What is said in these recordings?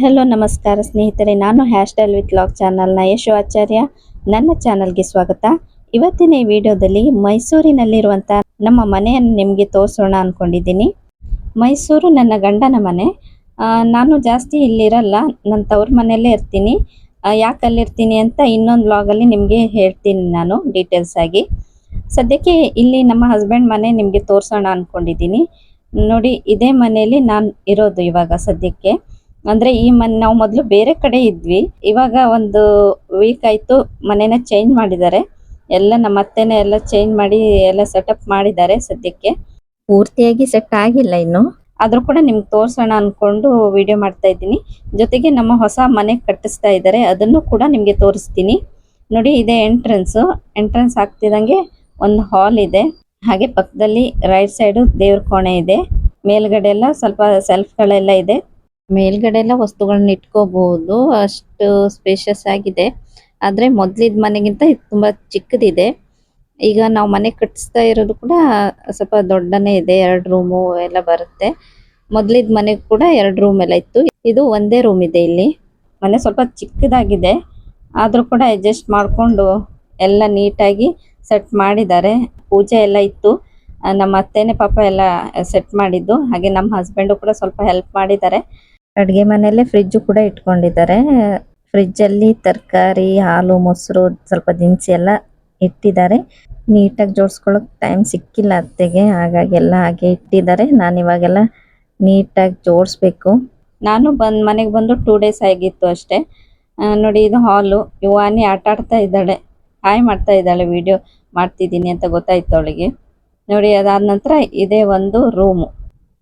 Hello, ನಮಸ್ಕಾರ ಸ್ನೇಹಿತರೆ. ನಾನು ಹ್ಯಾಶ್ ಸ್ಟೈಲ್ ವಿತ್ ಲಾಗ್ ಚಾನಲ್ನ ಯಶು ಆಚಾರ್ಯ. ನನ್ನ ಚಾನಲ್ಗೆ ಸ್ವಾಗತ. ಇವತ್ತಿನ ಈ ವಿಡಿಯೋದಲ್ಲಿ ಮೈಸೂರಿನಲ್ಲಿರುವಂಥ ನಮ್ಮ ಮನೆಯನ್ನು ನಿಮಗೆ ತೋರಿಸೋಣ ಅಂದ್ಕೊಂಡಿದ್ದೀನಿ ಮೈಸೂರು ನನ್ನ ಗಂಡನ ಮನೆ. ನಾನು ಜಾಸ್ತಿ ಇಲ್ಲಿರಲ್ಲ. ನನ್ನ ತವ್ರ ಮನೆಯಲ್ಲೇ ಇರ್ತೀನಿ. ಯಾಕೆ ಅಲ್ಲಿರ್ತೀನಿ ಅಂತ ಇನ್ನೊಂದು ವ್ಲಾಗಲ್ಲಿ ನಿಮಗೆ ಹೇಳ್ತೀನಿ ನಾನು ಡೀಟೇಲ್ಸ್ ಆಗಿ. ಸದ್ಯಕ್ಕೆ ಇಲ್ಲಿ ನಮ್ಮ ಹಸ್ಬೆಂಡ್ ಮನೆ ನಿಮಗೆ ತೋರಿಸೋಣ ಅಂದ್ಕೊಂಡಿದ್ದೀನಿ ನೋಡಿ, ಇದೇ ಮನೆಯಲ್ಲಿ ನಾನು ಇರೋದು ಇವಾಗ ಸದ್ಯಕ್ಕೆ. ಅಂದ್ರೆ ಈ ಮನೆ ನಾವು ಮೊದಲು ಬೇರೆ ಕಡೆ ಇದ್ವಿ. ಇವಾಗ ಒಂದು ವೀಕ್ ಆಯ್ತು ಮನೆನ ಚೇಂಜ್ ಮಾಡಿದ್ದಾರೆ. ಎಲ್ಲ ನಮ್ಮ ಅತ್ತೆನೇ ಎಲ್ಲ ಚೇಂಜ್ ಮಾಡಿ ಎಲ್ಲ ಸೆಟಪ್ ಮಾಡಿದ್ದಾರೆ ಸದ್ಯಕ್ಕೆ. ಪೂರ್ತಿಯಾಗಿ ಸೆಟ್ ಆಗಿಲ್ಲ ಇನ್ನು. ಆದ್ರೂ ಕೂಡ ನಿಮ್ಗೆ ತೋರ್ಸೋಣ ಅನ್ಕೊಂಡು ವಿಡಿಯೋ ಮಾಡ್ತಾ ಇದ್ದೀನಿ. ಜೊತೆಗೆ ನಮ್ಮ ಹೊಸ ಮನೆ ಕಟ್ಟಿಸ್ತಾ ಇದ್ದಾರೆ. ಅದನ್ನು ಕೂಡ ನಿಮ್ಗೆ ತೋರಿಸ್ತೀನಿ. ನೋಡಿ ಇದೆ ಎಂಟ್ರೆನ್ಸ್ ಎಂಟ್ರೆನ್ಸ್ ಆಗ್ತಿದಂಗೆ ಒಂದು ಹಾಲ್ ಇದೆ. ಹಾಗೆ ಪಕ್ಕದಲ್ಲಿ ರೈಟ್ ಸೈಡ್ ದೇವ್ರ ಕೋಣೆ ಇದೆ. ಮೇಲ್ಗಡೆ ಎಲ್ಲ ಸ್ವಲ್ಪ ಸೆಲ್ಫ್ಗಳೆಲ್ಲ ಇದೆ. ಮೇಲ್ಗಡೆ ಎಲ್ಲ ವಸ್ತುಗಳನ್ನ ಇಟ್ಕೋಬಹುದು ಅಷ್ಟು ಸ್ಪೇಷಿಯಸ್ ಆಗಿದೆ. ಆದ್ರೆ ಮೊದ್ಲಿದ್ ಮನೆಗಿಂತ ತುಂಬಾ ಚಿಕ್ಕದಿದೆ. ಈಗ ನಾವು ಮನೆ ಕಟ್ಟಿಸ್ತಾ ಇರೋದು ಕೂಡ ಸ್ವಲ್ಪ ದೊಡ್ಡನೇ ಇದೆ. ಎರಡು ರೂಮು ಎಲ್ಲ ಬರುತ್ತೆ. ಮೊದ್ಲಿದ್ ಮನೆ ಕೂಡ ಎರಡು ರೂಮ್ ಎಲ್ಲ ಇತ್ತು. ಇದು ಒಂದೇ ರೂಮ್ ಇದೆ ಇಲ್ಲಿ. ಮನೆ ಸ್ವಲ್ಪ ಚಿಕ್ಕದಾಗಿದೆ. ಆದ್ರೂ ಕೂಡ ಅಡ್ಜಸ್ಟ್ ಮಾಡ್ಕೊಂಡು ಎಲ್ಲ ನೀಟಾಗಿ ಸೆಟ್ ಮಾಡಿದ್ದಾರೆ. ಪೂಜೆ ಎಲ್ಲ ಇತ್ತು. ನಮ್ಮ ಅತ್ತೆನೇ ಪಾಪ ಎಲ್ಲ ಸೆಟ್ ಮಾಡಿದ್ದು. ಹಾಗೆ ನಮ್ಮ ಹಸ್ಬೆಂಡು ಕೂಡ ಸ್ವಲ್ಪ ಹೆಲ್ಪ್ ಮಾಡಿದ್ದಾರೆ. ಅಡುಗೆ ಮನೆಯಲ್ಲೇ ಫ್ರಿಡ್ಜ್ ಕೂಡ ಇಟ್ಕೊಂಡಿದ್ದಾರೆ. ಫ್ರಿಜ್ ಅಲ್ಲಿ ತರಕಾರಿ, ಹಾಲು, ಮೊಸರು ಸ್ವಲ್ಪ ದಿನಸಿ ಎಲ್ಲ ಇಟ್ಟಿದ್ದಾರೆ. ನೀಟಾಗಿ ಜೋಡಿಸ್ಕೊಳ್ಳೋಕೆ ಟೈಮ್ ಸಿಕ್ಕಿಲ್ಲ ಅತ್ತೆಗೆ, ಹಾಗಾಗಿ ಎಲ್ಲ ಹಾಗೆ ಇಟ್ಟಿದ್ದಾರೆ. ನಾನು ಇವಾಗೆಲ್ಲ ನೀಟಾಗಿ ಜೋಡಿಸ್ಬೇಕು. ನಾನು ಬಂದ್, ಮನೆಗೆ ಬಂದು ಟೂ ಡೇಸ್ ಆಗಿತ್ತು ಅಷ್ಟೇ. ನೋಡಿ ಇದು ಹಾಲು. ಯುವಾನಿ ಆಟ ಆಡ್ತಾ ಇದ್ದಾಳೆ. ಹಾಯ್ ಮಾಡ್ತಾ ಇದ್ದಾಳೆ ವಿಡಿಯೋ ಮಾಡ್ತಿದ್ದೀನಿ ಅಂತ ಗೊತ್ತಾಯ್ತು ಅವಳಿಗೆ. ನೋಡಿ ಅದಾದ ನಂತರ ಇದೇ ಒಂದು ರೂಮು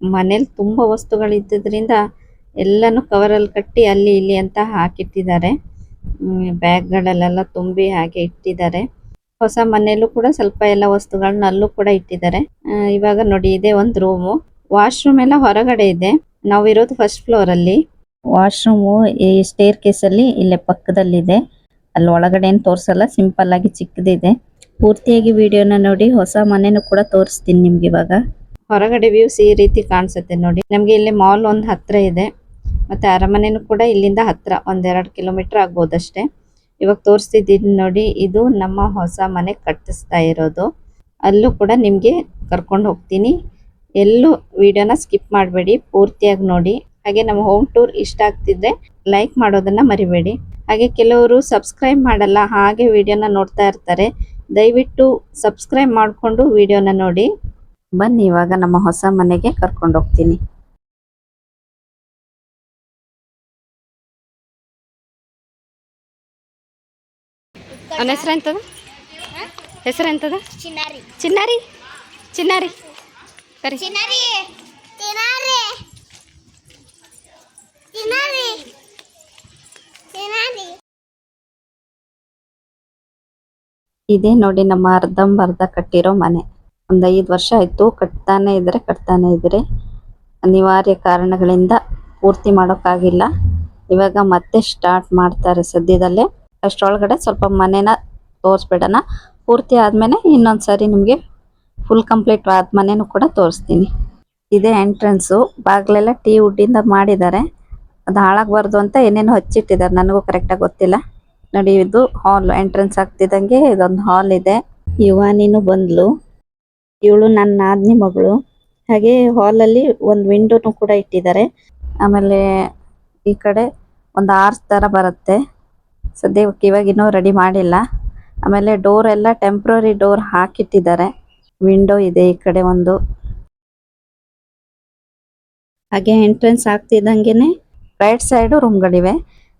ಮನೇಲಿ ತುಂಬ ವಸ್ತುಗಳಿದ್ದರಿಂದ ಎಲ್ಲನೂ ಅಲ್ಲಿ ಕಟ್ಟಿ ಅಲ್ಲಿ ಇಲ್ಲಿ ಅಂತ ಹಾಕಿಟ್ಟಿದ್ದಾರೆ. ಬ್ಯಾಗ್ ಗಳಲ್ಲೆಲ್ಲ ತುಂಬಿ ಹಾಗೆ ಇಟ್ಟಿದ್ದಾರೆ. ಹೊಸ ಮನೆಯಲ್ಲೂ ಕೂಡ ಸ್ವಲ್ಪ ಎಲ್ಲ ವಸ್ತುಗಳನ್ನ ಅಲ್ಲೂ ಕೂಡ ಇಟ್ಟಿದ್ದಾರೆ. ಇವಾಗ ನೋಡಿ ಇದೆ ಒಂದು ರೂಮು ವಾಶ್ರೂಮ್ ಎಲ್ಲ ಹೊರಗಡೆ ಇದೆ. ನಾವು ಇರೋದು ಫಸ್ಟ್ ಫ್ಲೋರ್ ಅಲ್ಲಿ. ವಾಶ್ರೂಮು ಈ ಸ್ಟೇರ್ ಕೇಸ್ ಅಲ್ಲಿ ಇಲ್ಲೇ ಪಕ್ಕದಲ್ಲಿದೆ. ಅಲ್ಲಿ ಒಳಗಡೆ ಏನು ತೋರಿಸಲ್ಲ ಸಿಂಪಲ್ ಆಗಿ ಚಿಕ್ಕದಿದೆ. ಪೂರ್ತಿಯಾಗಿ ವಿಡಿಯೋನ ನೋಡಿ ಹೊಸ ಮನೆನೂ ಕೂಡ ತೋರಿಸ್ತೀನಿ ನಿಮ್ಗೆ ಇವಾಗ. ಹೊರಗಡೆ ವ್ಯೂಸ್ ಈ ರೀತಿ ಕಾಣಿಸುತ್ತೆ ನೋಡಿ. ನಮಗೆ ಇಲ್ಲಿ ಮಾಲ್ ಒಂದು ಹತ್ರ ಇದೆ. ಮತ್ತೆ ಅರಮನೆನೂ ಕೂಡ ಇಲ್ಲಿಂದ ಹತ್ರ ಒಂದೆರಡು ಕಿಲೋಮೀಟರ್ ಆಗ್ಬೋದಷ್ಟೇ. ಇವಾಗ ತೋರಿಸ್ತಿದ್ದೀನಿ ನೋಡಿ, ಇದು ನಮ್ಮ ಹೊಸ ಮನೆ ಕಟ್ಟಿಸ್ತಾ ಇರೋದು. ಅಲ್ಲೂ ಕೂಡ ನಿಮಗೆ ಕರ್ಕೊಂಡು ಹೋಗ್ತೀನಿ. ಎಲ್ಲೂ ವಿಡಿಯೋನ ಸ್ಕಿಪ್ ಮಾಡಬೇಡಿ, ಪೂರ್ತಿಯಾಗಿ ನೋಡಿ. ಹಾಗೆ ನಮ್ಮ ಹೋಮ್ ಟೂರ್ ಇಷ್ಟ ಆಗ್ತಿದ್ರೆ ಲೈಕ್ ಮಾಡೋದನ್ನ ಮರಿಬೇಡಿ. ಹಾಗೆ ಕೆಲವರು ಸಬ್ಸ್ಕ್ರೈಬ್ ಮಾಡಲ್ಲ, ಹಾಗೆ ವಿಡಿಯೋನ ನೋಡ್ತಾ ಇರ್ತಾರೆ, ದಯವಿಟ್ಟು ಸಬ್ಸ್ಕ್ರೈಬ್ ಮಾಡಿಕೊಂಡು ವಿಡಿಯೋನ ನೋಡಿ. ಬನ್ನಿ, ಇವಾಗ ನಮ್ಮ ಹೊಸ ಮನೆಗೆ ಕರ್ಕೊಂಡು ಹೋಗ್ತೀನಿ. ಅವನ ಹೆಸರು ಎಂತದ? ಹೆಸರು ಎಂತದ? ಚಿನ್ನಾರಿ. ಚಿನ್ನಾರಿ? ಚಿನ್ನಾರಿ. ಸರಿ. ಚಿನ್ನಾರಿ. ಚಿನ್ನಾರಿ. ಚಿನ್ನಾರಿ. ಚಿನ್ನಾರಿ. ಇದೇ ನೋಡಿ ನಮ್ಮ ಅರ್ಧಂಬರ್ಧ ಕಟ್ಟಿರೋ ಮನೆ. ಒಂದು ಐದು ವರ್ಷ ಆಯ್ತು ಕಟ್ತಾನೆ ಇದ್ರೆ ಕಟ್ತಾನೆ ಇದ್ರೆ. ಅನಿವಾರ್ಯ ಕಾರಣಗಳಿಂದ ಪೂರ್ತಿ ಮಾಡೋಕ್ಕಾಗಿಲ್ಲ. ಇವಾಗ ಮತ್ತೆ ಸ್ಟಾರ್ಟ್ ಮಾಡ್ತಾರೆ ಸದ್ಯದಲ್ಲೇ. ಅಷ್ಟರೊಳಗಡೆ ಸ್ವಲ್ಪ ಮನೆನ ತೋರಿಸ್ಬಿಡೋಣ. ಪೂರ್ತಿ ಆದಮೇಲೆ ಇನ್ನೊಂದು ಸಾರಿ ನಿಮಗೆ ಫುಲ್ ಕಂಪ್ಲೀಟ್ ಆದ ಮನೆನೂ ಕೂಡ ತೋರಿಸ್ತೀನಿ. ಇದೇ ಎಂಟ್ರೆನ್ಸು ಬಾಗಿಲೆಲ್ಲ ಟೀ ವುಡ್ಡಿಂದ ಮಾಡಿದ್ದಾರೆ. ಅದು ಹಾಳಾಗಬಾರ್ದು ಅಂತ ಏನೇನೋ ಹಚ್ಚಿಟ್ಟಿದ್ದಾರೆ. ನನಗೂ ಕರೆಕ್ಟಾಗಿ ಗೊತ್ತಿಲ್ಲ. ನೋಡಿ, ಇದು ಹಾಲ್ ಎಂಟ್ರೆನ್ಸ್ ಆಗ್ತಿದ್ದಂಗೆ ಇದೊಂದು ಹಾಲ್ ಇದೆ. ಯುವಾನಿನು ಬಂದ್ಲು. ಇವಳು ನನ್ನ ಆದ್ನಿ ಮಗಳು. ಹಾಗೆ ಹಾಲಲ್ಲಿ ಒಂದು ವಿಂಡೋನು ಕೂಡ ಇಟ್ಟಿದ್ದಾರೆ. ಆಮೇಲೆ ಈ ಕಡೆ ಒಂದು ಆರ್ಸ್ ಥರ ಬರುತ್ತೆ. ಸದ್ಯಕ್ಕೆ ಇವಾಗ ಇನ್ನೂ ರೆಡಿ ಮಾಡಿಲ್ಲ. ಆಮೇಲೆ ಡೋರ್ ಎಲ್ಲ ಟೆಂಪ್ರರಿ ಡೋರ್ ಹಾಕಿಟ್ಟಿದ್ದಾರೆ. ವಿಂಡೋ ಇದೆ ಈ ಕಡೆ ಒಂದು. ಹಾಗೆ ಎಂಟ್ರೆನ್ಸ್ ಆಗ್ತಿದ್ದಂಗೆನೆ ರೈಟ್ ಸೈಡು ರೂಮ್ಗಳಿವೆ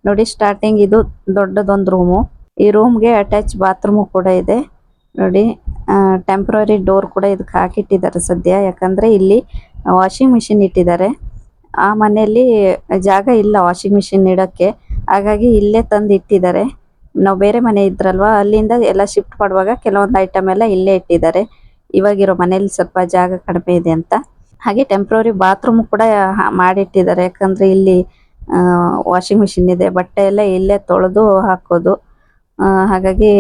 ನೋಡಿ ಸ್ಟಾರ್ಟಿಂಗ್ ಇದು ದೊಡ್ಡದೊಂದು ರೂಮು ಈ ರೂಮ್ಗೆ ಅಟ್ಯಾಚ್ ಬಾತ್ರೂಮು ಕೂಡ ಇದೆ. ನೋಡಿ ಟೆಂಪ್ರರಿ ಡೋರ್ ಕೂಡ ಇದಕ್ಕೆ ಹಾಕಿಟ್ಟಿದ್ದಾರೆ ಸದ್ಯ. ಯಾಕಂದ್ರೆ ಇಲ್ಲಿ ವಾಷಿಂಗ್ ಮಿಷಿನ್ ಇಟ್ಟಿದ್ದಾರೆ. ಆ ಮನೆಯಲ್ಲಿ ಜಾಗ ಇಲ್ಲ ವಾಷಿಂಗ್ ಮಿಷಿನ್ ಇಡೋಕ್ಕೆ. ಹಾಗಾಗಿ ಇಲ್ಲೇ ತಂದು ಇಟ್ಟಿದ್ದಾರೆ ನಾವು ಬೇರೆ ಮನೆ ಇದ್ರಲ್ವಾ, ಅಲ್ಲಿಂದ ಎಲ್ಲ ಶಿಫ್ಟ್ ಮಾಡುವಾಗ ಕೆಲವೊಂದು ಐಟಮ್ ಎಲ್ಲ ಇಲ್ಲೇ ಇಟ್ಟಿದ್ದಾರೆ. ಇವಾಗಿರೋ ಮನೇಲಿ ಸ್ವಲ್ಪ ಜಾಗ ಕಡಿಮೆ ಇದೆ ಅಂತ. ಹಾಗೆ ಟೆಂಪ್ರವರಿ ಬಾತ್ರೂಮ್ ಕೂಡ ಮಾಡಿಟ್ಟಿದ್ದಾರೆ. ಯಾಕಂದ್ರೆ ಇಲ್ಲಿ ವಾಷಿಂಗ್ ಮಿಷಿನ್ ಇದೆ. ಬಟ್ಟೆ ಎಲ್ಲ ಇಲ್ಲೇ ತೊಳೆದು ಹಾಕೋದು. ಹಾಗಾಗಿ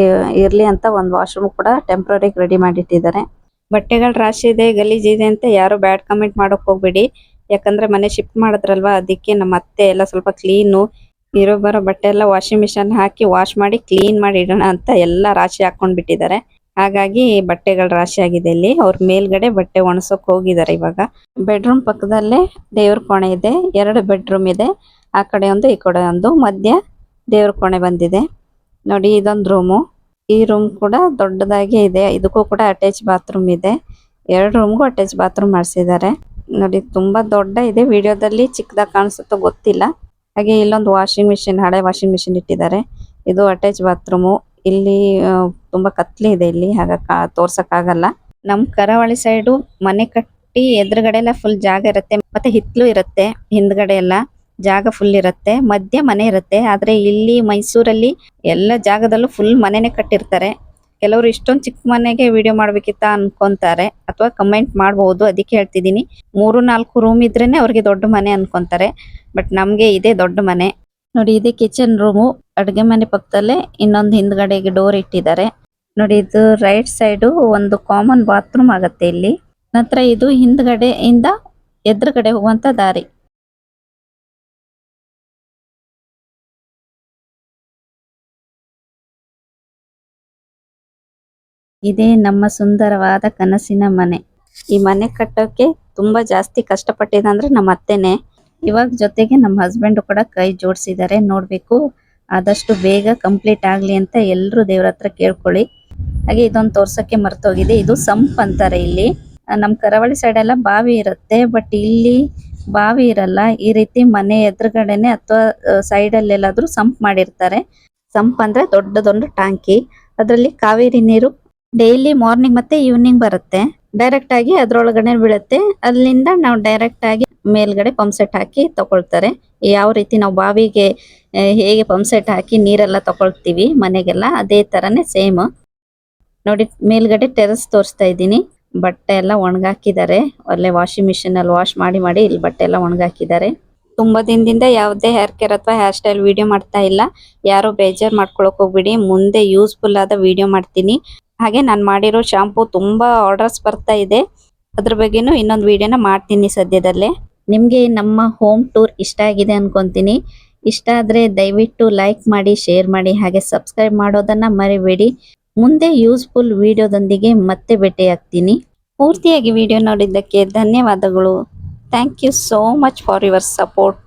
ಇರ್ಲಿ ಅಂತ ಒಂದು ವಾಶ್ರೂಮ್ ಕೂಡ ಟೆಂಪ್ರರಿಗೆ ರೆಡಿ ಮಾಡಿಟ್ಟಿದ್ದಾರೆ. ಬಟ್ಟೆಗಳ ರಾಶಿ ಇದೆ ಗಲೀಜಿದೆ ಅಂತ ಯಾರು ಬ್ಯಾಡ್ ಕಮೆಂಟ್ ಮಾಡೋಕೆ ಹೋಗ್ಬೇಡಿ. ಯಾಕಂದ್ರೆ ಮನೆ ಶಿಫ್ಟ್ ಮಾಡಿದ್ರಲ್ವಾ, ಅದಕ್ಕೆ ನಮ್ಮ ಅತ್ತೆ ಎಲ್ಲ ಸ್ವಲ್ಪ ಕ್ಲೀನು ಇರೋ ಬರೋ ಬಟ್ಟೆ ಎಲ್ಲ ವಾಷಿಂಗ್ ಮಿಷನ್ ಹಾಕಿ ವಾಶ್ ಮಾಡಿ ಕ್ಲೀನ್ ಮಾಡಿ ಇಡೋಣ ಅಂತ ಎಲ್ಲ ರಾಶಿ ಹಾಕೊಂಡ್ ಬಿಟ್ಟಿದ್ದಾರೆ. ಹಾಗಾಗಿ ಬಟ್ಟೆಗಳ ರಾಶಿ ಆಗಿದೆ ಇಲ್ಲಿ. ಅವ್ರ ಮೇಲ್ಗಡೆ ಬಟ್ಟೆ ಒಣಸೋಕ್ ಹೋಗಿದ್ದಾರೆ ಇವಾಗ. ಬೆಡ್ರೂಮ್ ಪಕ್ಕದಲ್ಲೇ ದೇವ್ರ ಕೋಣೆ ಇದೆ. ಎರಡು ಬೆಡ್ರೂಮ್ ಇದೆ. ಆ ಕಡೆ ಒಂದು, ಈ ಕಡೆ ಒಂದು. ಮಧ್ಯ ದೇವ್ರ ಕೋಣೆ ಬಂದಿದೆ. ನೋಡಿ, ಇದೊಂದು ರೂಮು ಈ ರೂಮ್ ಕೂಡ ದೊಡ್ಡದಾಗಿ ಇದೆ. ಇದಕ್ಕೂ ಕೂಡ ಅಟ್ಯಾಚ್ ಬಾತ್ರೂಮ್ ಇದೆ. ಎರಡು ರೂಮ್ಗೂ ಅಟ್ಯಾಚ್ ಬಾತ್ರೂಮ್ ಮಾಡಿಸಿದ್ದಾರೆ. ನೋಡಿ, ತುಂಬಾ ದೊಡ್ಡ ಇದೆ. ವಿಡಿಯೋದಲ್ಲಿ ಚಿಕ್ಕದಾಗಿ ಕಾಣಿಸುತ್ತೋ ಗೊತ್ತಿಲ್ಲ. ಹಾಗೆ ಇಲ್ಲೊಂದು ವಾಷಿಂಗ್ ಮಿಷಿನ್ ಹಳೆ ವಾಷಿಂಗ್ ಮಿಷಿನ್ ಇಟ್ಟಿದ್ದಾರೆ. ಇದು ಅಟ್ಯಾಚ್ ಬಾತ್ರೂಮು ಇಲ್ಲಿ ತುಂಬಾ ಕತ್ಲಿ ಇದೆ ಇಲ್ಲಿ ಹಾಗ ತೋರ್ಸಕ್ ಆಗಲ್ಲ ನಮ್ ಕರಾವಳಿ ಸೈಡು ಮನೆ ಕಟ್ಟಿ ಎದುರುಗಡೆ ಎಲ್ಲ ಫುಲ್ ಜಾಗ ಇರುತ್ತೆ. ಮತ್ತೆ ಹಿತ್ಲು ಇರುತ್ತೆ, ಹಿಂದ್ಗಡೆ ಎಲ್ಲ ಜಾಗ ಫುಲ್ ಇರುತ್ತೆ. ಮಧ್ಯ ಮನೆ ಇರುತ್ತೆ, ಆದ್ರೆ ಇಲ್ಲಿ ಮೈಸೂರಲ್ಲಿ ಎಲ್ಲ ಜಾಗದಲ್ಲೂ ಫುಲ್ ಮನೆನೆ ಕಟ್ಟಿರ್ತಾರೆ. ಕೆಲವರು ಇಷ್ಟೊಂದು ಚಿಕ್ಕ ಮನೆಗೆ ವಿಡಿಯೋ ಮಾಡ್ಬೇಕಿತ್ತ ಅನ್ಕೊಂತಾರೆ ಅಥವಾ ಕಮೆಂಟ್ ಮಾಡಬಹುದು ಅದಕ್ಕೆ ಹೇಳ್ತಿದೀನಿ ಮೂರು, ನಾಲ್ಕು ರೂಮ್ ಇದ್ರೇನೆ ಅವ್ರಿಗೆ ದೊಡ್ಡ ಮನೆ ಅನ್ಕೊಂತಾರೆ. ಬಟ್ ನಮ್ಗೆ ಇದೆ ದೊಡ್ಡ ಮನೆ. ನೋಡಿ, ಇದೆ ಕಿಚನ್ ರೂಮು ಅಡುಗೆ ಮನೆ ಪಕ್ಕದಲ್ಲೇ ಇನ್ನೊಂದು ಹಿಂದ್ಗಡೆಗೆ ಡೋರ್ ಇಟ್ಟಿದ್ದಾರೆ. ನೋಡಿ, ಇದು ರೈಟ್ ಸೈಡು ಒಂದು ಕಾಮನ್ ಬಾತ್ರೂಮ್ ಆಗತ್ತೆ ಇಲ್ಲಿ. ನಂತರ ಇದು ಹಿಂದ್ಗಡೆಯಿಂದ ಎದುರುಗಡೆ ಹೋಗುವಂತ ದಾರಿ. ಇದೇ ನಮ್ಮ ಸುಂದರವಾದ ಕನಸಿನ ಮನೆ. ಈ ಮನೆ ಕಟ್ಟೋಕೆ ತುಂಬಾ ಜಾಸ್ತಿ ಕಷ್ಟ ಅಂದ್ರೆ ನಮ್ಮ ಅತ್ತೆನೆ. ಇವಾಗ ಜೊತೆಗೆ ನಮ್ಮ ಹಸ್ಬೆಂಡ್ ಕೂಡ ಕೈ ಜೋಡಿಸಿದ್ದಾರೆ. ನೋಡ್ಬೇಕು, ಆದಷ್ಟು ಬೇಗ ಕಂಪ್ಲೀಟ್ ಆಗ್ಲಿ ಅಂತ ಎಲ್ಲರೂ ದೇವ್ರ ಹತ್ರ ಕೇಳ್ಕೊಳ್ಳಿ. ಹಾಗೆ ಇದೊಂದು ತೋರ್ಸಕ್ಕೆ ಮರ್ತೋಗಿದೆ. ಇದು ಸಂಪ್ ಅಂತಾರೆ ಇಲ್ಲಿ. ನಮ್ಮ ನಮ್ ಕರಾವಳಿ ಸೈಡ್ ಎಲ್ಲ ಬಾವಿ ಇರುತ್ತೆ ಬಟ್ ಇಲ್ಲಿ ಬಾವಿ ಇರಲ್ಲ. ಈ ರೀತಿ ಮನೆ ಎದುರುಗಡೆನೆ ಅಥವಾ ಸೈಡ್ ಅಲ್ಲಿ ಎಲ್ಲಾದ್ರೂ ಸಂಪ್ ಮಾಡಿರ್ತಾರೆ. ಸಂಪ್ ಅಂದ್ರೆ ದೊಡ್ಡದೊಂದು ಟ್ಯಾಂಕಿ. ಅದರಲ್ಲಿ ಕಾವೇರಿ ನೀರು ಡೈಲಿ ಮಾರ್ನಿಂಗ್ ಮತ್ತೆ ಈವ್ನಿಂಗ್ ಬರುತ್ತೆ. ಡೈರೆಕ್ಟ್ ಆಗಿ ಅದ್ರೊಳಗಡೆ ಬೀಳುತ್ತೆ. ಅಲ್ಲಿಂದ ನಾವು ಡೈರೆಕ್ಟ್ ಆಗಿ ಮೇಲ್ಗಡೆ ಪಂಪ್ ಸೆಟ್ ಹಾಕಿ ತಗೊಳ್ತಾರೆ. ಯಾವ ರೀತಿ ನಾವು ಬಾವಿಗೆ ಹೇಗೆ ಪಂಪ್ ಸೆಟ್ ಹಾಕಿ ನೀರೆಲ್ಲ ತಗೊಳ್ತೀವಿ ಮನೆಗೆಲ್ಲ, ಅದೇ ತರನೇ ಸೇಮ್ ನೋಡಿ, ಮೇಲ್ಗಡೆ ಟೆರಸ್ ತೋರಿಸ್ತಾ ಇದ್ದೀನಿ. ಬಟ್ಟೆ ಎಲ್ಲ ಒಣಗಾಕಿದ್ದಾರೆ. ಅಲ್ಲೇ ವಾಷಿಂಗ್ ಮಿಷಿನ್ ಅಲ್ಲಿ ವಾಶ್ ಮಾಡಿ ಮಾಡಿ ಇಲ್ಲಿ ಬಟ್ಟೆ ಎಲ್ಲ ಒಣಗಾಕಿದ್ದಾರೆ. ತುಂಬಾ ದಿನದಿಂದ ಯಾವುದೇ ಹೇರ್ ಕೇರ್ ಅಥವಾ ಹೇರ್ ಸ್ಟೈಲ್ ವಿಡಿಯೋ ಮಾಡ್ತಾ ಇಲ್ಲ. ಯಾರು ಬೇಜಾರ್ ಮಾಡ್ಕೊಳಕ್ ಹೋಗ್ಬಿಡಿ. ಮುಂದೆ ಯೂಸ್ಫುಲ್ ಆದ ವಿಡಿಯೋ ಮಾಡ್ತೀನಿ. ಹಾಗೆ ನಾನು ಮಾಡಿರೋ ಶಾಂಪು ತುಂಬಾ ಆರ್ಡರ್ಸ್ ಬರ್ತಾ ಇದೆ. ಅದ್ರ ಬಗ್ಗೆನೂ ಇನ್ನೊಂದು ವಿಡಿಯೋನ ಮಾಡ್ತೀನಿ ಸದ್ಯದಲ್ಲೇ. ನಿಮಗೆ ನಮ್ಮ ಹೋಮ್ ಟೂರ್ ಇಷ್ಟ ಆಗಿದೆ ಅನ್ಕೊಂತೀನಿ. ಇಷ್ಟ ಆದ್ರೆ ದಯವಿಟ್ಟು ಲೈಕ್ ಮಾಡಿ ಶೇರ್ ಮಾಡಿ ಹಾಗೆ ಸಬ್ಸ್ಕ್ರೈಬ್ ಮಾಡೋದನ್ನ ಮರಿಬೇಡಿ. ಮುಂದೆ ಯೂಸ್ಫುಲ್ ವಿಡಿಯೋದೊಂದಿಗೆ ಮತ್ತೆ ಭೇಟಿಯಾಗ್ತೀನಿ. ಪೂರ್ತಿಯಾಗಿ ವಿಡಿಯೋ ನೋಡಿದ್ದಕ್ಕೆ ಧನ್ಯವಾದಗಳು. Thank you so much for your support